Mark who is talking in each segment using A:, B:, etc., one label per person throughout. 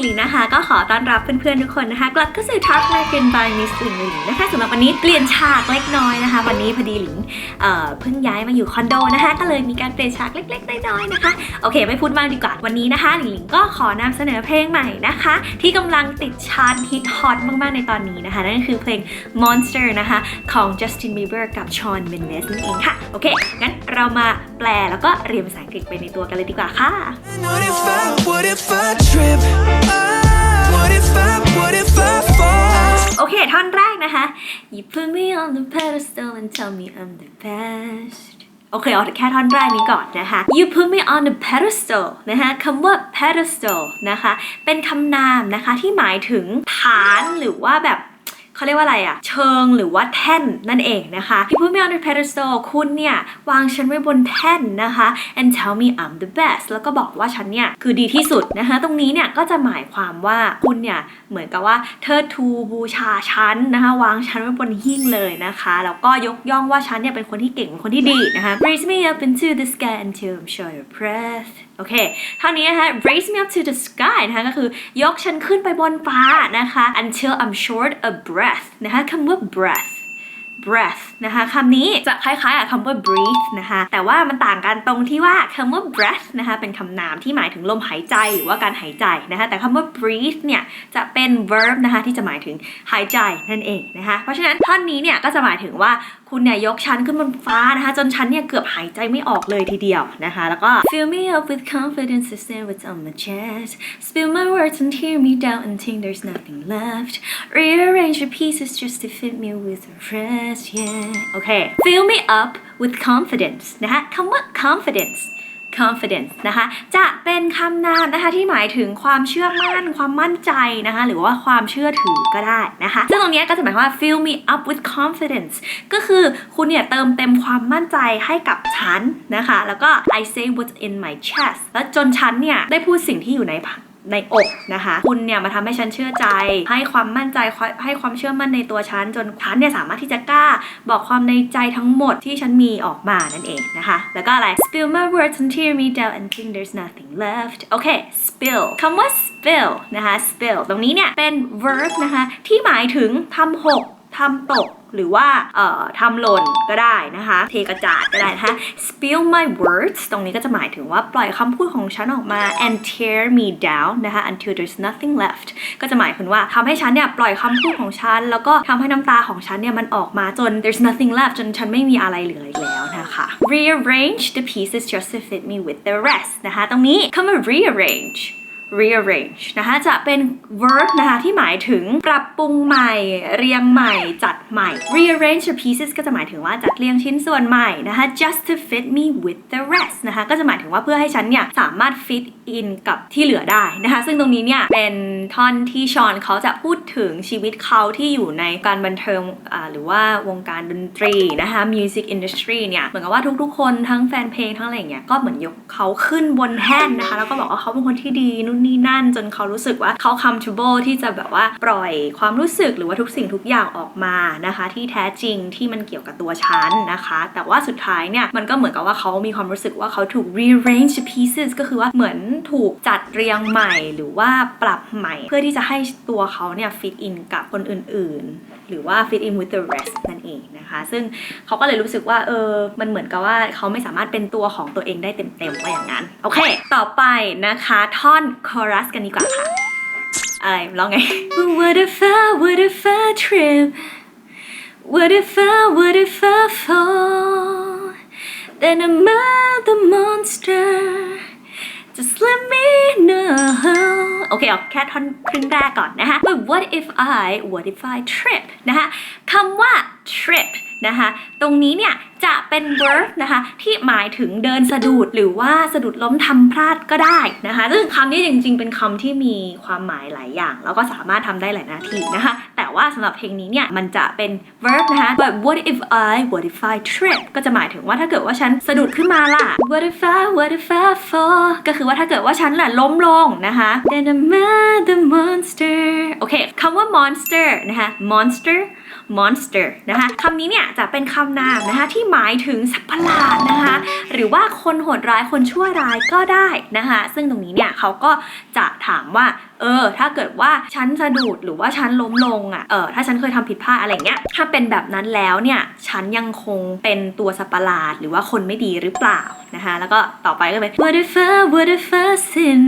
A: หลิงนะคะ ก็ขอต้อนรับเพื่อนๆทุกคนนะคะ กลับเข้าสู่ Talk m a g a n by Miss หลิงหลิงนะคะสำหรับวันนี้เปลี่ยนฉากเล็กน้อยนะคะ วันนี้พอดีหลิงเอ่อเพิ่งย้ายมาอยู่คอนโดนะคะ ก็เลยมีการเปลี่ยนฉากเล็กๆน้อยๆนะคะ โอเค ไม่พูดมากดีกว่าวันนี้นะคะหลิงหลิงก็ขอนำเสนอเพลงใหม่นะคะ ที่กำลังติดชาร์ตฮิตฮอตมากๆในตอนนี้นะคะนั่นก็คือเพลง Monster นะคะของ Justin Bieber กับ Shawn Mendes นั่นเองค่ะโอเคงั้นเรามาแปลแล้วก็เรียนภาษาอังกฤษไปในตัวกันเลยดีกว่าค่ะ
B: What if I, what if I trip?
A: โอเค ท่อนแรกนะคะ You put me on the pedestal and tell me I'm the best โอเคเอาแค่ท่อนแรกนี้ก่อนนะคะ you put me on the pedestal นะคะคำว่า pedestal นะคะ เป็นคำนามนะคะที่หมายถึงฐานหรือว่าแบบ เขาเรียกว่าอะไรอะเชิงหรือว่าแท่นนั่นเองนะคะ You put me on the pedestal คุณเนี่ยวางฉันไว้บนแท่นนะคะ and tell me I'm the best แล้วก็บอกว่าฉันเนี่ยคือดีที่สุดนะคะ ตรงนี้เนี่ยก็จะหมายความว่าคุณเนี่ยเหมือนกับว่าเธอทูบูชาฉันนะคะวางฉันไว้บนหิ้งเลยนะคะแล้วก็ยกย่องว่าฉันเนี่ยเป็นคนที่เก่งคนที่ดีนะคะ Raise me up into the sky until I'm short of breath โอเคเท่านี้นะคะ raise me up to the sky นะคะก็คือยกฉันขึ้นไปบนฟ้านะคะ until I'm short of breath นะคะคำว่า breath breath นะคะคำนี้จะคล้ายๆกับคำว่า breathe นะคะแต่ว่ามันต่างกันตรงที่ว่าคำว่า breath นะคะเป็นคำนามที่หมายถึงลมหายใจหรือว่าการหายใจนะคะแต่คำว่า breathe เนี่ยจะเป็น verb นะคะที่จะหมายถึงหายใจนั่นเองนะคะเพราะฉะนั้นท่อนนี้เนี่ยก็จะหมายถึงว่าคุณเนี่ยยกฉันขึ้นบนฟ้านะคะจนฉันเนี่ยเกือบหายใจไม่ออกเลยทีเดียวนะคะแล้วก็ fill me up with confidence to say what's on my chest spill my words and tear me down until there's nothing left rearrange the pieces just to fit me with the rest yeah okay fill me up with confidence นะคะคำว่า confidence confidence นะคะจะเป็นคำนามนะคะที่หมายถึงความเชื่อมั่น ความมั่นใจนะคะหรือว่าความเชื่อถือก็ได้นะคะซึ่งตรงนี้ก็จะหมายความว่า fill me up with confidence ก็คือคุณเนี่ยเติมเต็มความมั่นใจให้กับฉันนะคะ แล้วก็ I say what's in my chest แล้วจนฉันเนี่ยได้พูดสิ่งที่อยู่ใน ในอกนะคะ คุณเนี่ยมาทำให้ฉันเชื่อใจ ให้ความมั่นใจให้ความเชื่อมั่นในตัวฉันจนฉันเนี่ยสามารถที่จะกล้าบอกความในใจทั้งหมดที่ฉันมีออกมานั่นเองนะคะ แล้วก็อะไร spill my words and tear me down and think there's nothing left โอเค spill คำว่า spill นะคะ spill ตรงนี้เนี่ยเป็น verb นะคะที่หมายถึงทำหก ทำตกหรือว่าเอ่อทำหล่นก็ได้นะคะ เทกระจาดก็ได้นะคะ spill my words ตรงนี้ก็จะหมายถึงว่าปล่อยคำพูดของฉันออกมา and tear me down นะคะ until there's nothing left ก็จะหมายถึงว่าทำให้ฉันเนี่ยปล่อยคำพูดของฉัน แล้วก็ทำให้น้ำตาของฉันเนี่ยมันออกมาจน there's nothing left จนฉันไม่มีอะไรเหลืออีกแล้วนะคะ rearrange the pieces just to fit me with the rest นะคะ ตรงนี้คำว่า rearrange rearrange นะคะจะเป็น verb นะคะที่หมายถึงปรับปรุงใหม่ เรียงใหม่ จัดใหม่ rearrange the pieces ก็จะหมายถึงว่าจัดเรียงชิ้นส่วนใหม่นะคะ just to fit me with the rest นะคะก็จะหมายถึงว่าเพื่อให้ฉันเนี่ยสามารถ fit in กับที่เหลือได้นะคะซึ่งตรงนี้เนี่ยเป็นท่อนที่ชอนเขาจะพูดถึงชีวิตเขาที่อยู่ในการบันเทิงหรือว่าวงการดนตรีนะคะ music industry เนี่ยเหมือนกับว่าทุกๆคนทั้งแฟนเพลงทั้งอะไรอย่างเงี้ยก็เหมือนยกเขาขึ้นบนแท่นนะคะแล้วก็บอกว่าเขาเป็นคนที่ดีนู่นนี่นั่น จนเขารู้สึกว่าเขา comfortable ที่จะแบบว่าปล่อยความรู้สึกหรือว่าทุกสิ่งทุกอย่างออกมานะคะ ที่แท้จริงที่มันเกี่ยวกับตัวฉันนะคะ แต่ว่าสุดท้ายเนี่ยมันก็เหมือนกับว่าเขามีความรู้สึกว่าเขาถูก rearrange pieces ก็คือว่าเหมือนถูกจัดเรียงใหม่ หรือว่าปรับใหม่ เพื่อที่จะให้ตัวเขาเนี่ย fit in กับคนอื่น ๆ หรือว่า fit in with the rest นั่นเองนะคะ ซึ่งเขาก็เลยรู้สึกว่าเออมันเหมือนกับว่าเขาไม่สามารถเป็นตัวของตัวเองได้เต็มๆว่าอย่างนั้น โอเค ต่อไปนะคะท่อนคอรัสกันดีกว่าค่ะ อะไรร้องไง What if I What if I trip What if I What if I fall Then I'm the monster Just let me know โอเคเอาแค่ท่อนครึ่งแรกก่อนนะคะ But what if I what if I trip นะคะคำว่า trip นะคะ ตรงนี้เนี่ย จะเป็น verb นะคะ ที่หมายถึงเดินสะดุดหรือว่าสะดุดล้มทำพลาดก็ได้นะคะ ซึ่งคำนี้จริง ๆ เป็นคำที่มีความหมายหลายอย่าง แล้วก็สามารถทำได้หลายหน้าที่นะคะ แต่ว่าสำหรับเพลงนี้เนี่ย มันจะเป็น verb นะคะ but what if I what if I trip ก็จะหมายถึงว่าถ้าเกิดว่าฉันสะดุดขึ้นมาล่ะ what if I what if I fall ก็คือว่าถ้าเกิดว่าฉันแหละล้มลงนะคะ then I'm the monster โอเคคำว่า monster นะคะ monster monster นะคะคำนี้เนี่ยจะเป็นคำนามนะคะที่หมายถึงสัตว์ประหลาดนะคะ หรือว่าคนโหดร้ายคนชั่วร้ายก็ได้นะคะ ซึ่งตรงนี้เนี่ยเขาก็จะถามว่าเออ ถ้าเกิดว่าฉันสะดุดหรือว่าฉันล้มลงอะ เออ ถ้าฉันเคยทำผิดพลาดอะไรเงี้ย ถ้าเป็นแบบนั้นแล้วเนี่ย ฉันยังคงเป็นตัวสัตว์ประหลาด หรือว่าคนไม่ดีหรือเปล่านะคะ แล้วก็ต่อไปก็เป็น What if I What if sin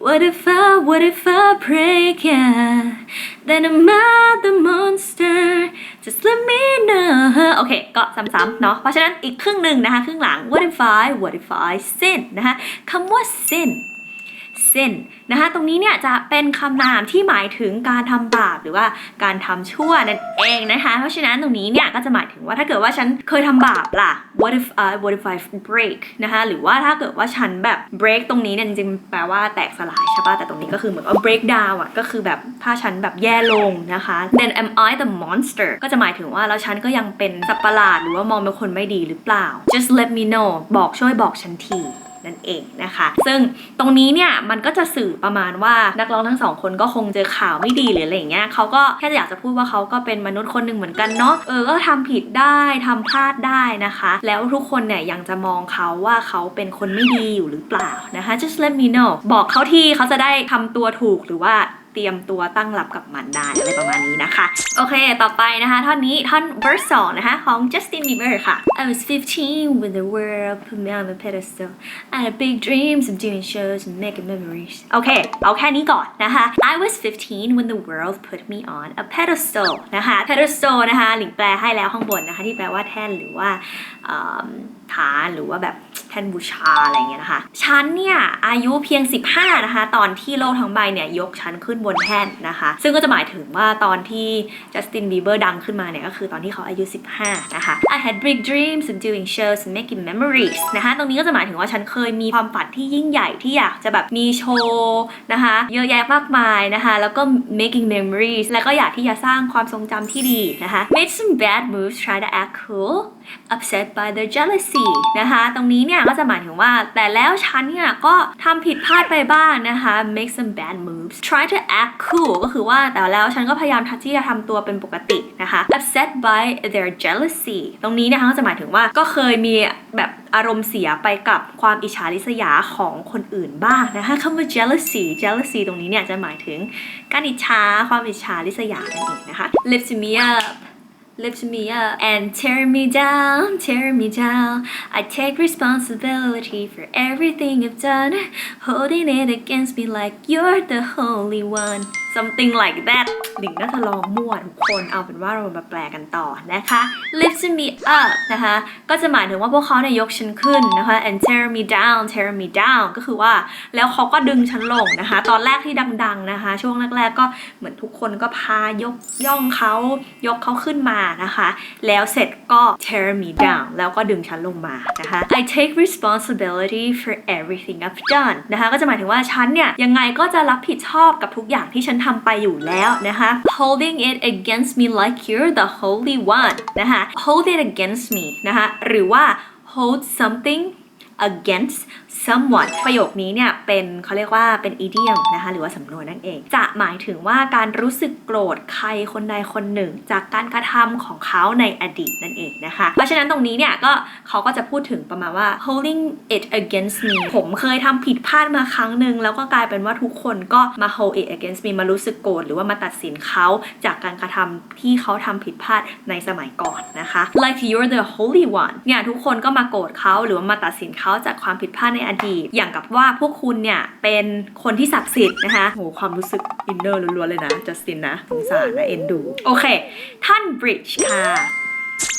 A: What if I What if I break yeah Then I'm not the monster Just let me know โอเค ก็ซ้ำๆเนาะ เพราะฉะนั้นอีกครึ่งหนึ่งนะคะ ครึ่งหลัง What if I What if I sin นะคะคำว่า sin sin นะคะตรงนี้เนี่ยจะเป็นคำนามที่หมายถึงการทำบาปหรือว่าการทำชั่วนั่นเองนะคะ เพราะฉะนั้นตรงนี้เนี่ยก็จะหมายถึงว่าถ้าเกิดว่าฉันเคยทำบาปล่ะ what if I what if I break นะคะหรือว่าถ้าเกิดว่าฉันแบบ break ตรงนี้เนี่ยจริงๆแปลว่าแตกสลายใช่ปะแต่ตรงนี้ก็คือเหมือนว่า break down อะก็คือแบบถ้าฉันแบบแย่ลงนะคะ then am I the monster ก็จะหมายถึงว่าแล้วฉันก็ยังเป็นสัตว์ประหลาดหรือว่ามองเป็นคนไม่ดีหรือเปล่า just let me know บอกช่วยบอกฉันที นั่นเองนะคะ ซึ่งตรงนี้เนี่ยมันก็จะสื่อประมาณว่านักร้องทั้งสองคนก็คงเจอข่าวไม่ดีหรืออะไรอย่างเงี้ยเขาก็แค่อยากจะพูดว่าเขาก็เป็นมนุษย์คนหนึ่งเหมือนกันเนาะเออก็ทำผิดได้ทำพลาดได้นะคะ แล้วทุกคนเนี่ยยังจะมองเขาว่าเขาเป็นคนไม่ดีอยู่หรือเปล่านะคะ just let me know บอกเขาทีเขาจะได้ทำตัวถูกหรือว่า เตรียมตัวตั้งรับกับมันได้อะไรประมาณนี้นะคะ โอเค ต่อไปนะคะ ท่อนนี้ท่อน verse 2 นะคะ ของ Justin Bieber ค่ะ I was 15 when the world put me on a pedestal I had big dreams of doing shows and making memories โอเค เอาแค่นี้ก่อนนะคะ I was 15 when the world put me on a pedestal นะคะ pedestal นะคะ หลิงแปลให้แล้วข้างบนนะคะ ที่แปลว่าแท่นหรือว่าอืม ฐานหรือว่าแบบแท่นบูชาอะไรเงี้ยนะคะฉันเนี่ยอายุเพียง 15 นะคะ ตอนที่โลกทั้งใบเนี่ยยกฉันขึ้นบนแท่นนะคะ ซึ่งก็จะหมายถึงว่าตอนที่จัสตินบีเบอร์ดังขึ้นมาเนี่ยก็คือตอนที่เขาอายุ 15 นะคะ I had big dreams of doing shows and making memories นะคะตรงนี้ก็จะหมายถึงว่าฉันเคยมีความฝันที่ยิ่งใหญ่ที่อยากจะแบบมีโชว์นะคะเยอะแยะมากมายนะคะ แล้วก็ making memories แล้วก็อยากที่จะสร้างความทรงจำที่ดีนะคะ made some bad moves try to act cool upset by their jealousy นะคะ ตรงนี้เนี่ยก็จะหมายถึงว่า แต่แล้วฉันเนี่ยก็ทำผิดพลาดไปบ้างนะคะ make some bad moves try to act cool ก็คือว่าแต่แล้วฉันก็พยายามที่จะทำตัวเป็นปกตินะคะ upset by their jealousy ตรงนี้นะคะก็จะหมายถึงว่าก็เคยมีแบบอารมณ์เสียไปกับความอิจฉาริษยาของคนอื่นบ้างนะคะคำว่า jealousy jealousy ตรงนี้เนี่ยจะหมายถึงการอิจฉาความอิจฉาริษยานั่นเองนะคะ lift me up lift me up and tear me down, tear me down. I take responsibility for everything I've done, holding it against me like you're the holy one. Something like that หลิงน่าจะลองมั่วทุกคนเอาเป็นว่าเรามาแปลกันต่อนะคะ lift me up นะคะ ก็จะหมายถึงว่าพวกเขาเนี่ยยกฉันขึ้นนะคะ and tear me down tear me down ก็คือว่าแล้วเขาก็ดึงฉันลงนะคะ ตอนแรกที่ดัง ๆนะคะ ช่วงแรก ๆ ก็เหมือนทุกคนก็พายกย่องเขายกเขาขึ้นมานะคะ แล้วเสร็จก็ tear me down แล้วก็ดึงฉันลงมานะคะ I take responsibility for everything I've done นะคะ ก็จะหมายถึงว่าฉันเนี่ยยังไงก็จะรับผิดชอบกับทุกอย่างที่ฉันทำไปอยู่แล้วนะคะ holding it against me like you're the holy one นะคะ hold it against me นะคะ หรือว่า hold something against someone ประโยคนี้เนี่ยเป็นเขาเรียกว่าเป็น idiom นะคะหรือว่าสำนวนนั่นเอง จะหมายถึงว่าการรู้สึกโกรธใครคนใดคนหนึ่ง จากการกระทำของเขาในอดีตนั่นเองนะคะ เพราะฉะนั้นตรงนี้เนี่ยก็เขาก็จะพูดถึงประมาณว่า holding it against me ผมเคยทำผิดพลาดมาครั้งหนึ่งแล้วก็กลายเป็นว่าทุกคนก็มา hold it against me มารู้สึกโกรธหรือว่ามาตัดสินเขาจากการกระทำที่เขาทำผิดพลาดในสมัยก่อนนะคะ like you're the holy one เนี่ยทุกคนก็มาโกรธเขาหรือว่ามาตัดสินเขาจากความผิดพลาดในอดีต อย่างกับว่าพวกคุณเนี่ยเป็นคนที่ศักดิ์สิทธิ์นะคะโหความรู้สึกอินเนอร์ล้วนๆเลยนะจัสตินนะสงสารนะเอ็นดู โอเค ท่าน bridge ค่ะ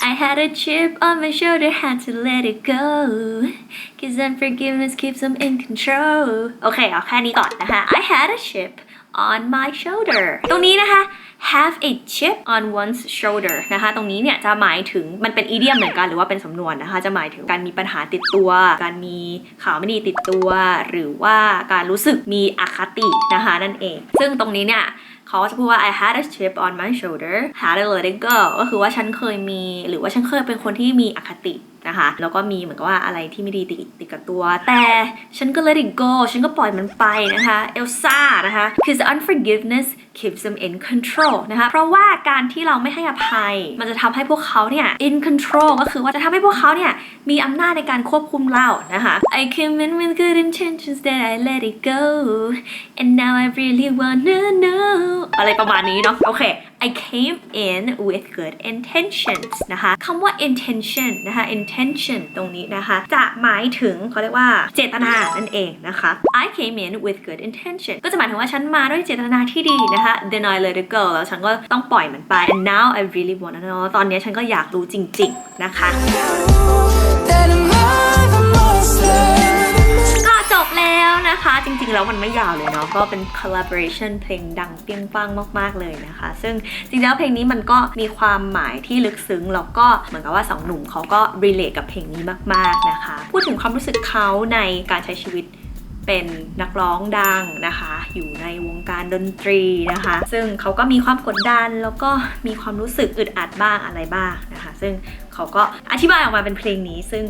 A: I had a chip on my shoulder, had to let it go. Cause unforgiveness keeps them in control. โอเค เอาแค่นี้ก่อนนะคะ I had a chip on my shoulder. ตรงนี้นะคะ have a chip on one's shoulder นะคะ ตรงนี้เนี่ยจะหมายถึงมันเป็นอีเดียมเหมือนกันหรือว่าเป็นสำนวนนะคะ จะหมายถึงการมีปัญหาติดตัว การมีข่าวไม่ดีติดตัว หรือว่าการรู้สึกมีอคตินะคะนั่นเอง ซึ่งตรงนี้เนี่ยเขาจะพูดว่า I had a chip on my shoulder had to let it go ก็คือว่าฉันเคยมี หรือว่าฉันเคยเป็นคนที่มีอคติ นะคะ แล้วก็มีเหมือนกับว่าอะไรที่ไม่ดีติดติดกับตัว แต่ฉันก็ let it go ฉันก็ปล่อยมันไปนะคะเอลซ่านะคะ because unforgiveness keeps them in control นะคะ เพราะว่าการที่เราไม่ให้อภัย มันจะทำให้พวกเขาเนี่ย in control ก็คือว่าจะทำให้พวกเขาเนี่ย มีอำนาจในการควบคุมเรานะคะ I came in with good intentions that I let it go and now I really wanna know อะไรประมาณนี้เนาะโอเค I came in with good intentions นะคะคำว่า intention นะคะ intention ตรงนี้นะคะ จะหมายถึงเขาเรียกว่าเจตนานั่นเองนะคะ I came in with good intention ก็จะหมายถึงว่าฉันมาด้วยเจตนาที่ดีนะคะ then I let it go แล้วฉันก็ต้องปล่อยมันไป and now I really wanna know ตอนนี้ฉันก็อยากรู้จริง ๆ นะคะ
B: That I'm the monster.
A: แล้วนะคะ จริงๆแล้วมันไม่ยาวเลยเนาะก็เป็น collaboration เพลงดังเปี้ยงปังมากๆเลยนะคะ ซึ่งจริงๆแล้วเพลงนี้มันก็มีความหมายที่ลึกซึ้งแล้วก็เหมือนกับว่าสองหนุ่มเขาก็ relate กับเพลงนี้มากๆนะคะ พูดถึงความรู้สึกเขาในการใช้ชีวิตเป็นนักร้องดังนะคะ อยู่ในวงการดนตรีนะคะ ซึ่งเขาก็มีความกดดันแล้วก็มีความรู้สึกอึดอัดบ้างอะไรบ้างนะคะ ซึ่งเขาก็อธิบายออกมาเป็นเพลงนี้ซึ่ง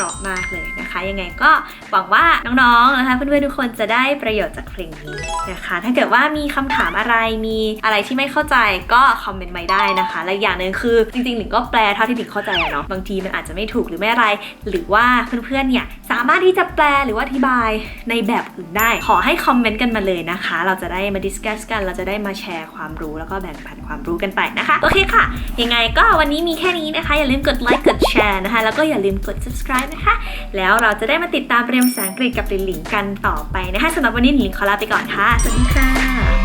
A: ราะมากเลยนะคะ ยังไงก็หวังว่าน้องๆนะคะเพื่อนๆทุกคนจะได้ประโยชน์จากเพลงนี้นะคะ ถ้าเกิดว่ามีคำถามอะไรมีอะไรที่ไม่เข้าใจก็คอมเมนต์มาได้นะคะและอย่างหนึ่งคือจริงๆหลิงก็แปลเท่าที่หลิงเข้าใจเนาะบางทีมันอาจจะไม่ถูกหรือไม่อะไร หรือว่าเพื่อนๆเนี่ย สามารถที่จะแปลหรือว่าอธิบายในแบบอื่นได้ ขอให้คอมเมนต์กันมาเลยนะคะ เราจะได้มาดิสคัสกัน เราจะได้มาแชร์ความรู้แล้วก็แบ่งปันความรู้กันไปนะคะ โอเคค่ะ ยังไงก็วันนี้มีแค่นี้นะคะ อย่าลืมกดไลค์ กดแชร์นะคะ แล้วก็อย่าลืมกด subscribe นะคะ แล้วเราจะได้มาติดตามเรียนภาษาอังกฤษกับลินหลิงกันต่อไปนะคะสำหรับวันนี้หลินขอลาไปก่อนค่ะ สวัสดีค่ะ